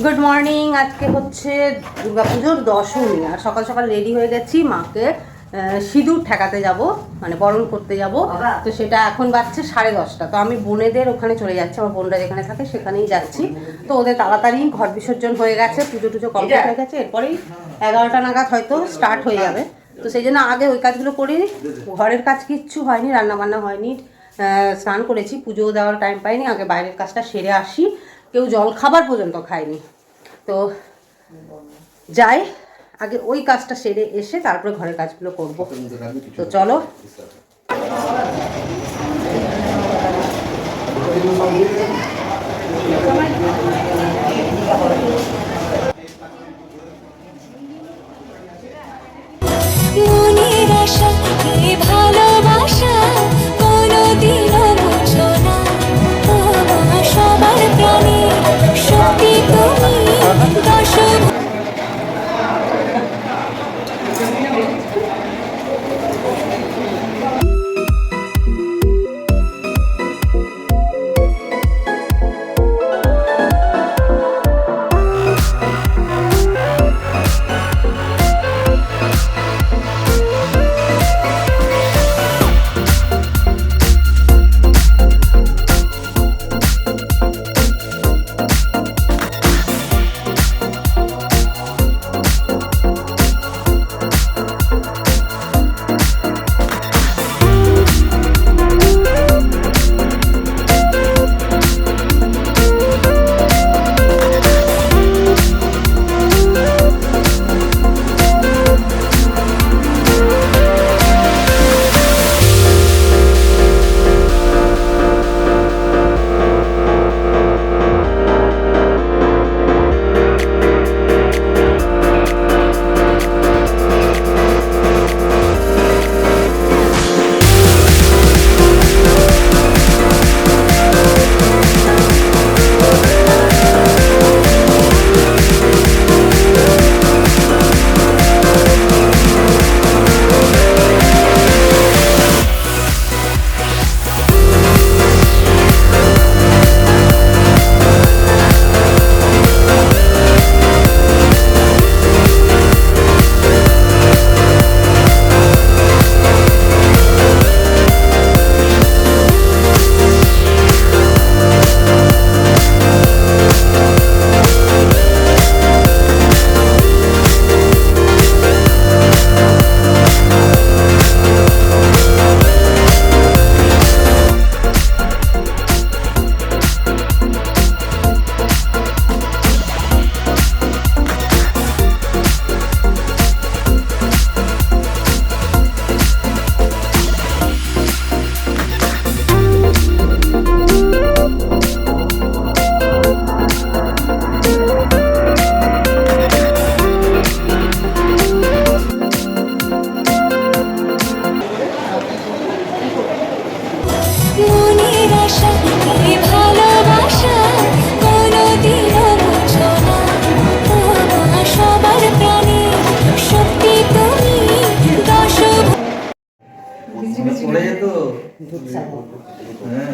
Good morning আজকে হচ্ছে দুর্গাপুজোর দশমী আর সকাল সকাল রেডি হয়ে গেছি মাকে সিঁদুর ঠেকাতে যাব মানে বরণ করতে যাব। তো সেটা এখন বাজছে সাড়ে দশটা। তো আমি বোনেদের ওখানে চলে যাচ্ছি আমার বোনরা যেখানে থাকে সেখানেই যাচ্ছি। তো ওদের তাড়াতাড়ি ঘর বিসর্জন হয়ে গেছে পুজো টুজো কমপ্লিট হয়ে গেছে। এরপরেই এগারোটা নাগাদ হয়তো স্টার্ট হয়ে যাবে। তো সেই জন্য আগে ওই কাজগুলো করি। ঘরের কাজ কিচ্ছু হয়নি রান্না বান্না হয়নি স্নান করেছি পুজো দেওয়ার টাইম পাইনি। আগে বাইরের কাজটা সেরে আসি। কেউ জল খাবার পর্যন্ত খায়নি। তো যাই, আগে ওই কাজটা সেরে এসে তারপরে ঘরের কাজগুলো করব। তো চলো। মনের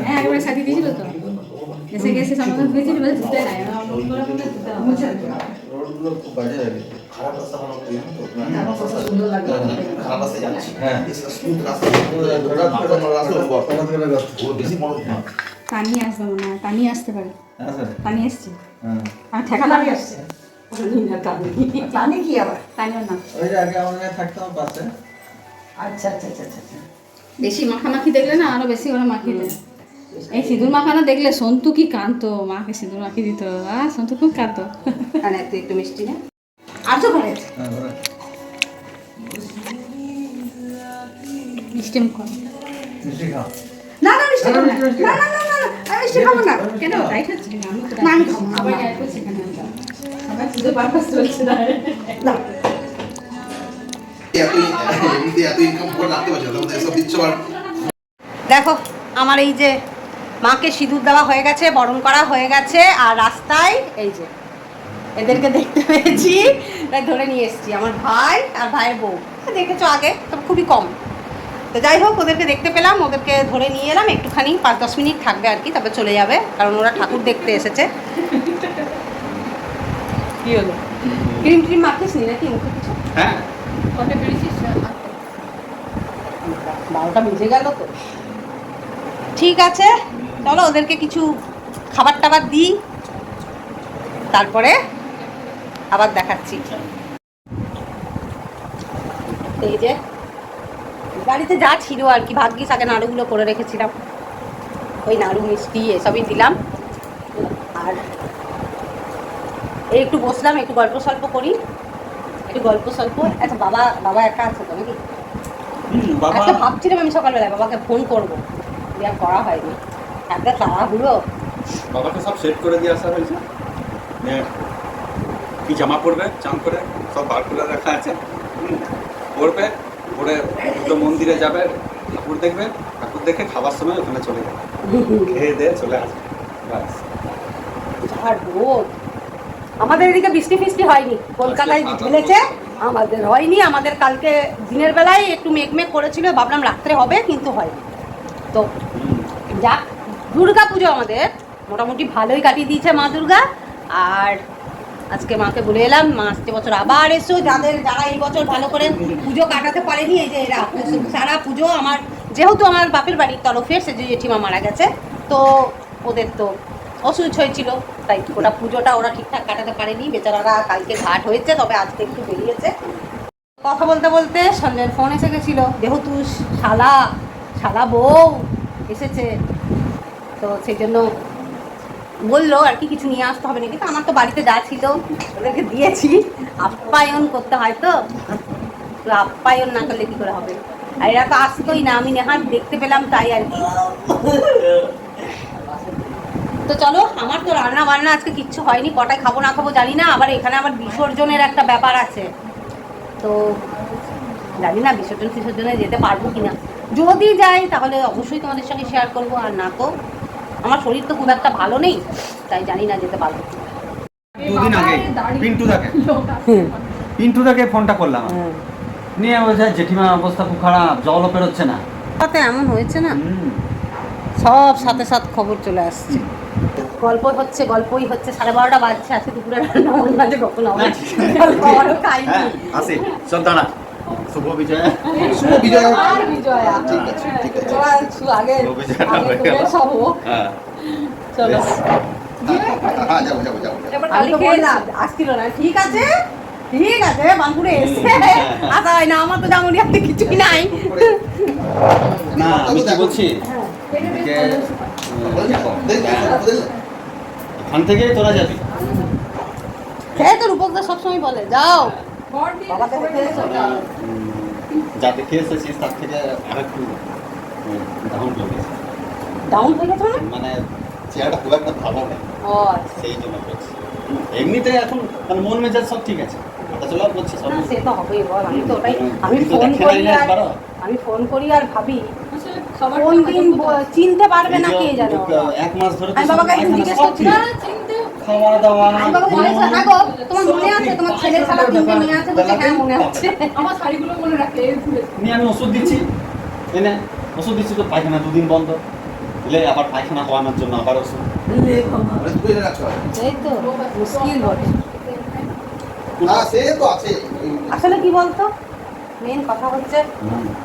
হ্যাঁ একবারে সাথে দিয়েছিল তো। এসে গেছে সমাধান হয়েছিল বলে ধুতে নাই। মন যাচ্ছি। হ্যাঁ। স্মুথ রাস্তা। রাস্তা বড়। ও বেশি বড় না পানি আসবে মনে হয় পানি আসতে পারে। পানি আসছে হ্যাঁ। আর ঠেকা লাগি আসছে। পানি কি আবার? পানিও না ওই আগে আমার থাকতাম পাশে আচ্ছা আচ্ছা আচ্ছা আচ্ছা আচ্ছা। বেশি মাখামাখি দেখলে না আরও বেশি করে মাখিয়ে দেয়। এই সিঁদুর মাখানো দেখলে সন্তু কি কাঁদতো মাকে সিঁদুর মাখিয়ে দিত। আহ সন্তু খুব কাঁদতো আর একটু একটু মিষ্টি না আর তো হ্যাঁ মিষ্টি মুখ না না মিষ্টি না। না না না মিষ্টি খাব না। কেন? ডাইট হচ্ছে না আমি খাব না। শুধু পারপাস চলছে না। দেখো আমার এই যে মাকে সিঁদুর দেওয়া হয়ে গেছে বরণ করা হয়ে গেছে আর রাস্তায় এই যে এদেরকে দেখতে পেয়েছি তাই ধরে নিয়ে এসেছি আমার ভাই আর ভাইয়ের বউ। দেখেছ আগে তবে খুবই কম। তো যাই হোক ওদেরকে দেখতে পেলাম ওদেরকে ধরে নিয়ে এলাম একটুখানি পাঁচ দশ মিনিট থাকবে আর কি তারপর চলে যাবে কারণ ওরা ঠাকুর দেখতে এসেছে। কি হলো? ক্রিম ট্রিম মাখিস নি নাকি মুখে কিছু? হ্যাঁ। কটা বেরিয়েছিস বারোটা বেজে গেল তো। ঠিক আছে চলো ওদেরকে কিছু খাবার টাবার দিই তারপরে আবার দেখাচ্ছি। এই যে বাড়িতে যা ছিল আর কি ভাগ্যিস আগে নাড়ুগুলো করে রেখেছিলাম। ওই নাড়ু মিষ্টি এসবই দিলাম। আর এই একটু বসলাম একটু গল্প সল্প করি। একটু গল্প সল্প আচ্ছা বাবা বাবা একা আছে তো নাকি? আজকে ভাবছিলাম আমি সকালবেলায় বাবাকে ফোন করব। আর করা হয়নি। একটা তাড়াহুড়ো। বাবাকে সব সেট করে দিয়ে আসা হয়েছে। কি জামা পরবে চান করে সব বার করে রাখা আছে। পরবে পরে দুটো মন্দিরে যাবে ঠাকুর দেখবে। ঠাকুর দেখে খাবার সময় ওখানে চলে যাবে। খেয়ে দিয়ে চলে আসবে। ব্যাস। আর রোদ। আমাদের এদিকে বৃষ্টি ফিষ্টি হয়নি। কলকাতায় আজকে ঢেলেছে আমাদের হয়নি আমাদের কালকে দিনের বেলায় একটু মেঘমেঘ করেছিল ভাবলাম রাত্রে হবে কিন্তু হয়নি। তো যাক দুর্গা পুজো আমাদের মোটামুটি ভালোই কাটিয়ে দিয়েছে মা দুর্গা। আর আজকে মাকে বলে এলাম মা আসছে বছর আবার এসো যাদের যারা এই বছর ভালো করে পুজো কাটাতে পারেনি এই যে এরা সারা পুজো আমার যেহেতু আমার বাপের বাড়ির তরফে সে যে জেঠিমা মারা গেছে তো ওদের তো অসুচ হয়েছিল। তাই ওটা পুজোটা ওরা ঠিকঠাক কাটাতে পারেনি। বেচারারা কালকে ঘাট হয়েছে, তবে আজকে একটু বেরিয়েছে। কথা বলতে বলতে সঞ্জয়ের ফোন এসে গেছিল। যেহেতু শালা শালা বউ এসেছে। তো সেই জন্য বলল, আর কি কিছু নিয়ে আসতে হবে নাকি? তো আমার তো বাড়িতে যা ছিল, ওদেরকে দিয়েছি। আপ্যায়ন করতে হয় তো আপ্যায়ন না করলে কি করে হবে? আর এরা তো আসতোই না, আমি নেহাত দেখতে পেলাম তাই আর কি। তো চলো আমার তো রান্না বান্না আজকে কিচ্ছু হয়নি কটায় খাব না খাব জানি না আবার এখানে আবার বিসর্জনের একটা ব্যাপার আছে। তো জানি না বিসর্জন ফিসর্জনে যেতে পারব কিনা। যদি যাই তাহলে অবশ্যই তোমাদের সঙ্গে শেয়ার করব আর না তো আমার শরীর তো খুব একটা ভালো নেই তাই জানি না যেতে পারব। দুদিন আগে পিন্টু দাকে। পিন্টু দাকে ফোনটা করলাম। আমি। নিয়ে বলছে জেঠিমার অবস্থা খুব খারাপ জলও পেরোচ্ছে না। তাতে এমন হয়েছে না? সব সাথে সাথে খবর চলে আসছে। গল্প হচ্ছে গল্পই হচ্ছে। সাড়ে বারোটা বাজছে আজকে দুপুরে রান্না বান্না যে কখন খাইনি হ্যাঁ আসি। সব শুভ বিজয়। শুভ বিজয়। আর বিজয়া। ঠিক আছে ঠিক আছে। আগে আগে হয়ে। সব হ্যাঁ। চলো। হ্যাঁ ঠিক আছে? ঠিক আছে এসে হয় না আমার তো কিছুই নাই। না আমি কি বলছি। হ্যাঁ। এখান থেকে তোরা যাবি। সে তো রূপকদা সবসময় বলে যাও। যা দেখে এসেছিস তার থেকে আরেকটু ডাউন লেগেছে ডাউন হয়ে গেছো না মানে চেহারাটা খুব একটা ভালো নেই। সেই জন্য বলছি এমনিতে এখন মানে মন মেজাজ সব ঠিক আছে। হাঁটাচলা করছে সব। না, সে তো হবেই বল আমি তো ওটাই আমি ফোন করি আর আমি ফোন করি আর ভাবি কোন দিন চিনতে পারবে না কে জানো এক মাস ধরে আমি বাবাকে একদিন জিজ্ঞেস করছিলাম। খাওয়া দাওয়া আমি বাবাকে বলেছি হ্যাঁ গো তোমার মনে আছে? তোমার ছেলে ছাড়া তিনটে মেয়ে আছে বলছে হ্যাঁ মনে আছে? আমার শাড়িগুলো মনে রাখে নিয়ে আমি ওষুধ দিচ্ছি। এনে ওষুধ দিচ্ছি তো পায়খানা দুদিন বন্ধ। দিলে আবার পায়খানা হওয়ানোর জন্য আবার ওষুধ। এই তো মুশকিল বটে। আসলে কি বলতো? মেন কথা হচ্ছে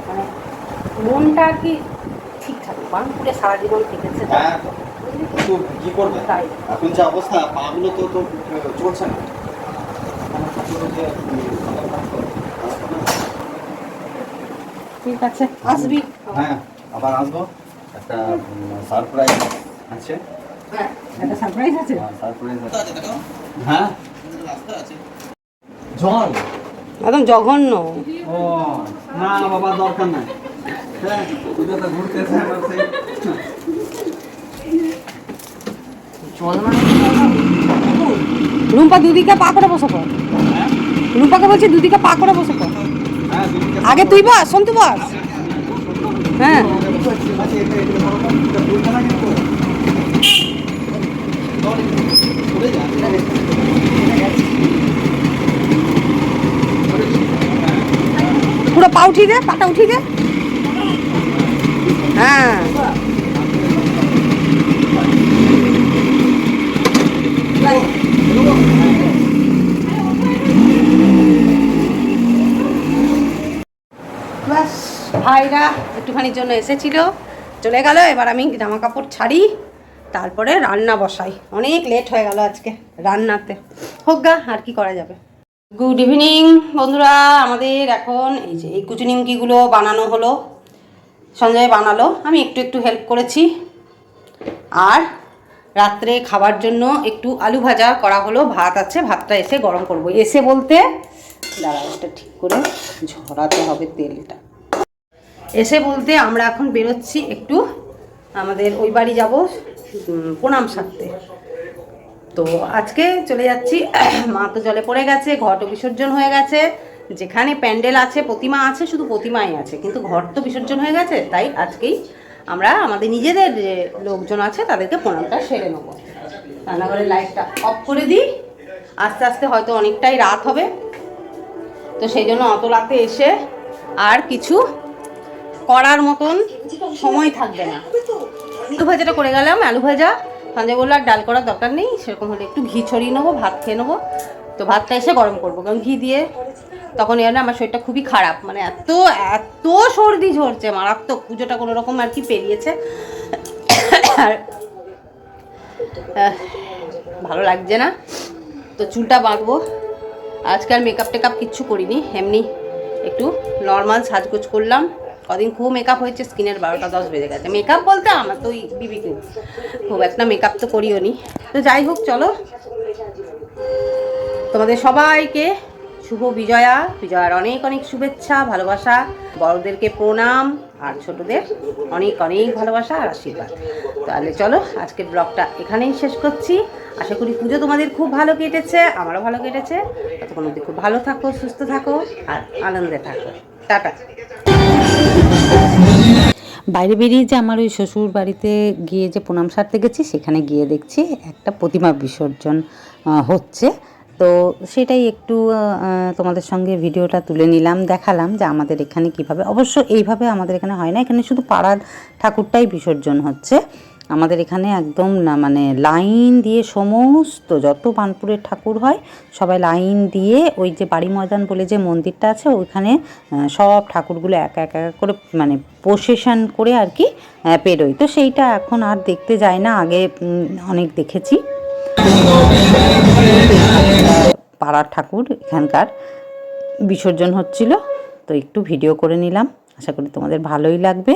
মানে মনটা কি বানপুরে সারা জীবন থেকেছে তো। হ্যাঁ কি করবে? তাই। এখন যে অবস্থা পাগুলো তো তো চলছে না। ঠিক আছে আসবি? হ্যাঁ আবার আসব। একটা সারপ্রাইজ আছে। হ্যাঁ একটা সারপ্রাইজ আছে? সারপ্রাইজ আছে। হ্যাঁ? জল? একদম জঘন্য। ও না বাবা দরকার নাই। রুম্পা দুদিকে পা করে বসে পড় রুম্পাকে বলছি দুদিকে পা করে বসে পড় আগে তুই বস শোন তুই বস। হ্যাঁ। পুরো পা উঠিয়ে দে, পাটা উঠিয়ে দে। হ্যাঁ। ভাইরা একটুখানির জন্য এসেছিল। চলে গেল, এবার আমি জামা কাপড় ছাড়ি, তারপরে রান্না বসাই। অনেক লেট হয়ে গেল আজকে রান্নাতে। হোক গা, আর কি করা যাবে? গুড ইভিনিং বন্ধুরা। আমাদের এখন এই যে এই কুচুনিমকিগুলো বানানো হলো। সঞ্জয় বানালো। আমি একটু একটু হেল্প করেছি। আর রাত্রে খাবার জন্য একটু আলু ভাজা করা হলো। ভাত আছে, ভাতটা এসে গরম করব। এসে বলতে, দাঁড়াও, এটা ঠিক করে ঝরাতে হবে তেলটা। এসে বলতে আমরা এখন বেরোচ্ছি একটু, আমাদের ওই বাড়ি যাব প্রণাম সারতে। তো আজকে চলে যাচ্ছি, মা তো জলে পড়ে গেছে ঘট বিসর্জন হয়ে গেছে। যেখানে প্যান্ডেল আছে, প্রতিমা আছে, শুধু প্রতিমাই আছে। কিন্তু ঘর তো বিসর্জন হয়ে গেছে, তাই আজকেই আমরা আমাদের নিজেদের যে লোকজন আছে, তাদেরকে প্রণামটা সেরে নেব। রান্নাঘরের লাইটটা অফ করে দিই। আস্তে আস্তে হয়তো অনেকটাই রাত হবে। তো সেই জন্য অত রাতে এসে আর কিছু করার মতন সময় থাকবে না। আলু ভাজাটা করে গেলাম, আলু ভাজা সঞ্জয় বলল আর ডাল করার দরকার নেই। সেরকম হলে একটু ঘি ছড়িয়ে নেব, ভাত খেয়ে নেব। তো ভাতটা এসে গরম করব, কারণ ঘি দিয়ে তখন এর আমার শরীরটা খুবই খারাপ মানে এত এত সর্দি ঝরছে, মারাত্মক পুজোটা কোনো রকম আর কি পেরিয়েছে। আর ভালো লাগছে না। তো চুলটা বাঁধবো। আজকাল মেকআপ টেকআপ কিচ্ছু করিনি, এমনি একটু নর্মাল সাজগোজ করলাম। কদিন খুব মেকআপ হয়েছে, স্কিনের বারোটা দশ বেজে গেছে। মেকআপ বলতে আমার তো ওই বিবি খুব একটা মেকআপ তো করিও নি তো যাই হোক, চলো। তোমাদের সবাইকে শুভ বিজয়া। বিজয়ার অনেক অনেক শুভেচ্ছা, ভালোবাসা। বড়দেরকে প্রণাম, আর ছোটদের অনেক অনেক ভালোবাসা আর আশীর্বাদ। তাহলে চলো, আজকের ব্লগটা এখানেই শেষ করছি। আশা করি পুজো তোমাদের খুব ভালো কেটেছে, আমারও ভালো কেটেছে। ততক্ষণ অবধি খুব ভালো থাকো, সুস্থ থাকো, আর আনন্দে থাকো। টাটা। বাইরে বেরিয়ে যে আমার ওই শ্বশুর বাড়িতে গিয়ে যে প্রণাম সারতে গেছি, সেখানে গিয়ে দেখছি একটা প্রতিমা বিসর্জন হচ্ছে। তো সেটাই একটু তোমাদের সঙ্গে ভিডিওটা তুলে নিলাম, দেখালাম যে আমাদের এখানে কীভাবে, অবশ্য এইভাবে আমাদের এখানে হয় না, এখানে শুধু পাড়ার ঠাকুরটাই বিসর্জন হচ্ছে। আমাদের এখানে একদম না মানে লাইন দিয়ে সমস্ত যত বানপুরের ঠাকুর হয়, সবাই লাইন দিয়ে ওই যে বাড়ি ময়দান বলে যে মন্দিরটা আছে, ওইখানে সব ঠাকুরগুলো একা একা করে মানে প্রসেশন করে আর কি পেরোয় তো সেইটা এখন আর দেখতে যায় না, আগে অনেক দেখেছি। পাড়ার ঠাকুর এখানকার বিসর্জন হচ্ছিল, তো একটু ভিডিও করে নিলাম। আশা করি তোমাদের ভালোই লাগবে।